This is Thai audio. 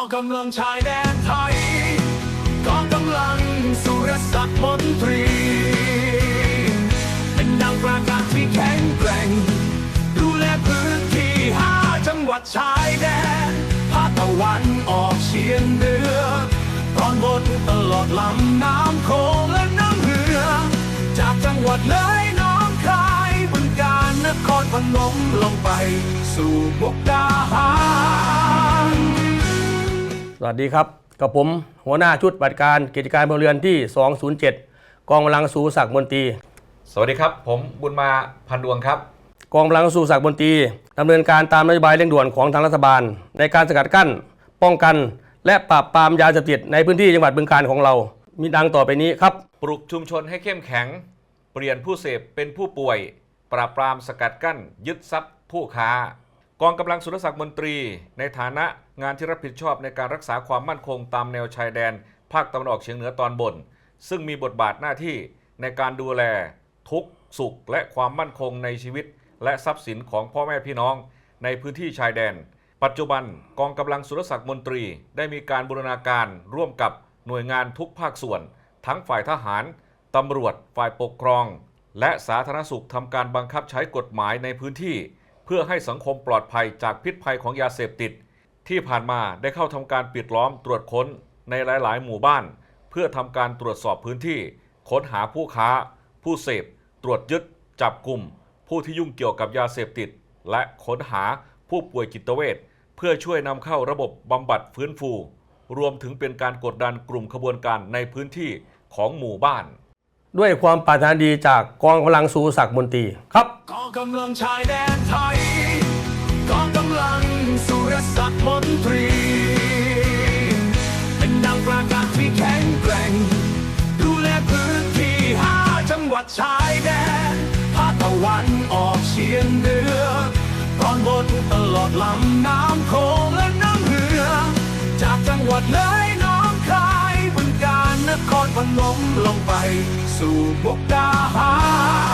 องกำลังชายแดนไทยกองกำลังสุรศักดิ์มนตรี เป็นนางประกาศที่แข็งแกร่ง ดูแลพื้นที่ห้าจังหวัดชายแดนภาคตะวันออกเฉียงเหนือตอนบนตลอดลำน้ำโขงและน้ำเหือ จากจังหวัดเลยน้องคายบึงกาฬนครพนมลงไป สู่มุกดาหาร สวัสดีครับ กับผมหัวหน้าชุดปฏิบัติการกิจการพลเรือนที่ 207 กองกำลังสูศักดิ์มนตรี สวัสดีครับ ผมบุญมาพันดวงครับ กองกำลังสูศักดิ์มนตรีดำเนินการตามนโยบายเร่งด่วนของทางรัฐบาล ในการสกัดกั้น ป้องกัน และปราบปรามยาเสพติดในพื้นที่จังหวัดบึงกาฬของเรา มีดังต่อไปนี้ครับ ปลุกชุมชนให้เข้มแข็ง เปลี่ยนผู้เสพเป็นผู้ป่วย ปราบปรามสกัดกั้น ยึดทรัพย์ผู้ค้ากองกำลังสุรศักดิ์มนตรี ในฐานะ งานที่รับผิดชอบในการรักษาความมั่นคงตามแนวชายแดน ภาคตะวันออกเฉียงเหนือตอนบน ซึ่งมีบทบาทหน้าที่ในการดูแล ทุกสุข และความมั่นคงในชีวิต และทรัพย์สินของพ่อแม่พี่น้อง ในพื้นที่ชายแดน ปัจจุบันกองกำลังสุรศักดิ์มนตรี ได้มีการบูรณาการร่วมกับหน่วยงานทุกภาคส่วน ทั้งฝ่ายทหารตำรวจ ฝ่ายปกครอง และสาธารณสุขทำการบังคับใช้กฎหมายในพื้นที่ เพื่อให้สังคมปลอดภัยจากพิษภัยของยาเสพติด ที่ผ่านมาได้เข้าทำการปิดล้อมตรวจค้นในหลาย ๆ หมู่บ้าน เพื่อทำการตรวจสอบพื้นที่ ค้นหาผู้ค้า ผู้เสพ ตรวจยึด จับกลุ่ม ผู้ที่ยุ่งเกี่ยวกับยาเสพติด และค้นหาผู้ป่วยจิตเวชเพื่อช่วยนำเข้าระบบบำบัดฟื้นฟู รวมถึงเป็นการกดดันกลุ่มขบวนการในพื้นที่ของหมู่บ้าน ด้วยความปรารถนาดีจากกองกำลังสูศักดิ์มนตรีครับ กองกำลังชายแดนไทย ชายแดนภาคตะวันออกเฉียงเหนือ ตอนบนตลอดลำน้ำโขงและน้ำเหือ จากจังหวัดเลยน้องคายบึงการนครพนมลงไป สู่บุกดาหาร